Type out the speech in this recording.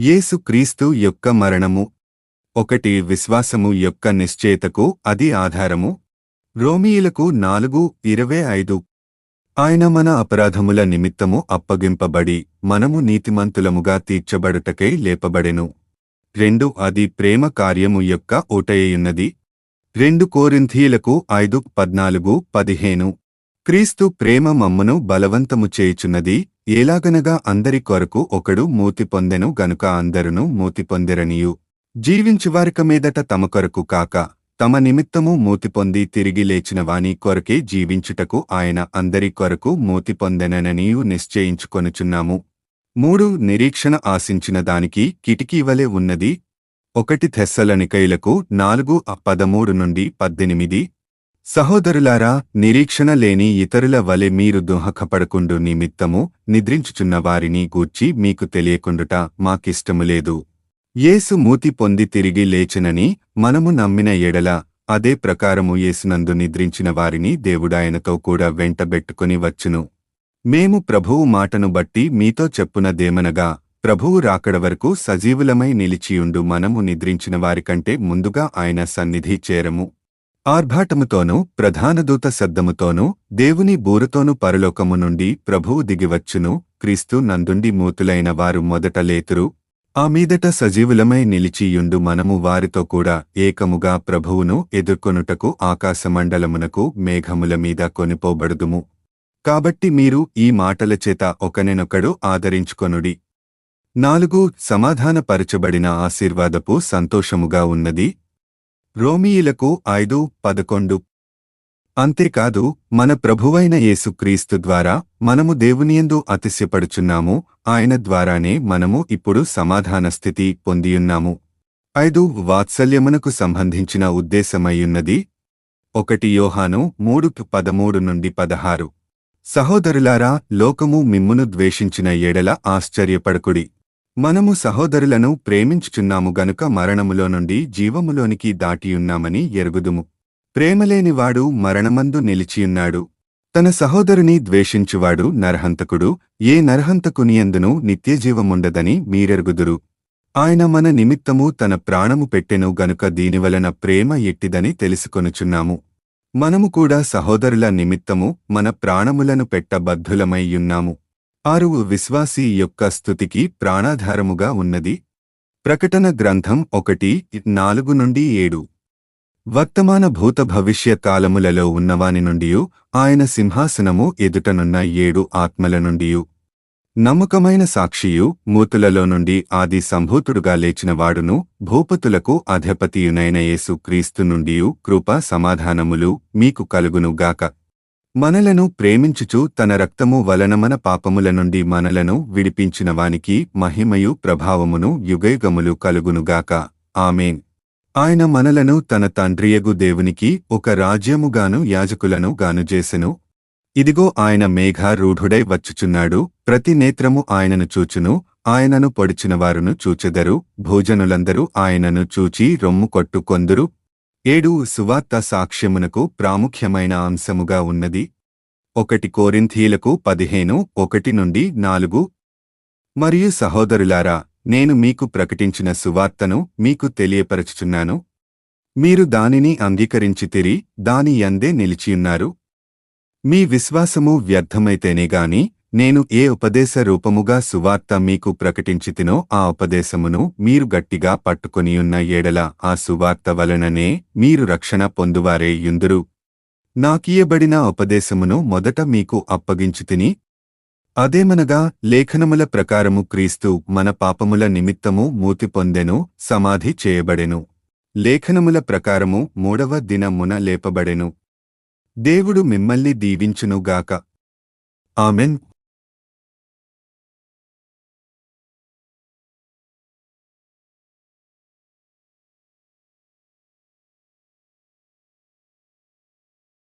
యేసు క్రీస్తు యొక్క మరణము ఒకటి విశ్వాసము యొక్క నిశ్చేతకు అది ఆధారము. రోమీయులకు నాలుగు ఇరవై ఐదు. ఆయన మన అపరాధముల నిమిత్తము అప్పగింపబడి మనము నీతిమంతులముగా తీర్చబడుటకై లేపబడెను. రెండు అది ప్రేమ కార్యము యొక్క ఓటయ్యున్నది. రెండు కోరింథీయులకు ఐదు పద్నాలుగు పదిహేను. క్రీస్తు ప్రేమ మమ్మను బలవంతము చేయుచున్నది ఎలాగనగా అందరి కొరకు ఒకడు మూతి పొందెను గనుక అందరును మూతి పొందిరనియు. జీవించువారిక మీదట తమ కొరకు కాక తమ నిమిత్తము మూతి పొంది తిరిగి లేచిన వాని కొరకే జీవించుటకు ఆయన అందరి కొరకు మూతి పొందెనననియు నిశ్చయించుకొనుచున్నాము. మూడు నిరీక్షణ ఆశించిన దానికి కిటికీవలె ఉన్నది. ఒకటి థెస్సలనికైలకు నాలుగు పదమూడు నుండి పద్దెనిమిది. సహోదరులారా నిరీక్షణ లేని ఇతరుల వలె మీరు దుహకపడకుండు నిమిత్తము నిద్రించుచున్న వారిని గూర్చి మీకు తెలియకుండుట మాకిష్టము లేదు. యేసు మూతి పొంది తిరిగి లేచినని మనము నమ్మిన ఎడల అదే ప్రకారము యేసునందు నిద్రించిన వారిని దేవుడాయనతో కూడా వెంటబెట్టుకుని వచ్చును. మేము ప్రభువు మాటను బట్టి మీతో చెప్పునదేమనగా ప్రభువు రాకడ వరకు సజీవులమై నిలిచియుండు మనము నిద్రించిన వారికంటే ముందుగా ఆయన సన్నిధి చేరము. ఆర్భాటముతోనూ ప్రధానదూత శబ్దముతోనూ దేవుని బూరతోనూ పరలోకము నుండి ప్రభువు దిగివచ్చును క్రీస్తు నందుండి మూతులైన వారు మొదట లేతురు. ఆ మీదట సజీవులమై నిలిచియుండు మనము వారితో కూడా ఏకముగా ప్రభువును ఎదుర్కొనుటకు ఆకాశమండలమునకు మేఘముల మీద కొనిపోబడుదుము. కాబట్టి మీరు ఈ మాటల చేత ఒకనెనొకడు ఆదరించుకొనుడి. నాలుగు సమాధానపరచబడిన ఆశీర్వాదపు సంతోషముగా ఉన్నది రోమీయులకు ఐదు పదకొండు. అంతేకాదు మన ప్రభువైన యేసుక్రీస్తు ద్వారా మనము దేవునియందు అతిశయపడుచున్నాము ఆయన ద్వారానే మనము ఇప్పుడు సమాధాన స్థితి పొందియున్నాము. ఐదు వాత్సల్యమునకు సంబంధించిన ఉద్దేశమయ్యున్నది. ఒకటి యోహాను మూడు పదమూడు నుండి పదహారు. సహోదరులారా లోకము మిమ్మును ద్వేషించిన ఎడల ఆశ్చర్యపడకుడి. మనము సహోదరులను ప్రేమించుచున్నాము గనుక మరణములో నుండి జీవములోనికి దాటియున్నామని ఎరుగుదుము. ప్రేమలేనివాడు మరణమందు నిలిచియున్నాడు. తన సహోదరుని ద్వేషించువాడు నరహంతకుడు ఏ నరహంతకునియందును నిత్యజీవముండదని మీరెరుగుదురు. ఆయన మన నిమిత్తము తన ప్రాణము పెట్టెను గనుక దీనివలన ప్రేమ ఎట్టిదని తెలుసుకొనుచున్నాము. మనము కూడా సహోదరుల నిమిత్తము మన ప్రాణములను పెట్టబద్ధులమైయున్నాము ఆరు విశ్వాసి యొక్క స్థుతికి ప్రాణాధారముగా ఉన్నది. ప్రకటన గ్రంథం ఒకటి నాలుగు నుండి ఏడు. వర్తమాన భూత భవిష్య కాలములలో ఉన్నవాని నుండియు ఆయన సింహాసనము ఎదుటనున్న ఏడు ఆత్మల నుండియు. నమ్మకమైన సాక్షియు మూతులలో నుండి ఆది సంభూతుడుగా లేచినవాడును భూపతులకు అధిపతియునైన యేసు క్రీస్తు నుండియు కృప సమాధానములు మీకు కలుగునుగాక మనలను ప్రేమించుచు తన రక్తము వలన మన పాపముల నుండి మనలను విడిపించిన వానికి మహిమయు ప్రభావమును యుగయుగములు కలుగునుగాక. ఆమెన్. ఆయన మనలను తన తండ్రియగు దేవునికి ఒక రాజ్యముగాను యాజకులను గాను చేసెను. ఇదిగో ఆయన మేఘారూఢుడై వచ్చుచున్నాడు. ప్రతి నేత్రము ఆయనను చూచును. ఆయనను పొడిచినవారును చూచెదరు. భోజనులందరూ ఆయనను చూచి రొమ్ము కొట్టు కొందురు. ఏడు సువార్త సాక్ష్యమునకు ప్రాముఖ్యమైన అంశముగా ఉన్నది. ఒకటి కోరింథీలకు పదిహేను ఒకటి నుండి నాలుగు. మరియు సహోదరులారా నేను మీకు ప్రకటించిన సువార్తను మీకు తెలియపరచుచున్నాను. మీరు దానిని అంగీకరించి తిరి దాని యందే నిలిచియున్నారు. మీ విశ్వాసము వ్యర్థమైతేనే గాని నేను ఏ ఉపదేశ రూపముగా సువార్త మీకు ప్రకటించితినో ఆ ఉపదేశమును మీరు గట్టిగా పట్టుకొనియున్న ఏడల ఆ సువార్త వలననే మీరు రక్షణ పొందువారే యుందురు. నాకీయబడిన ఉపదేశమును మొదట మీకు అప్పగించితిని. అదేమనగా లేఖనముల ప్రకారము క్రీస్తు మన పాపముల నిమిత్తము మూతి పొందెను సమాధి చేయబడెను. లేఖనముల ప్రకారము మూడవ దినమున లేపబడెను. దేవుడు మిమ్మల్ని దీవించునుగాక. ఆమెన్.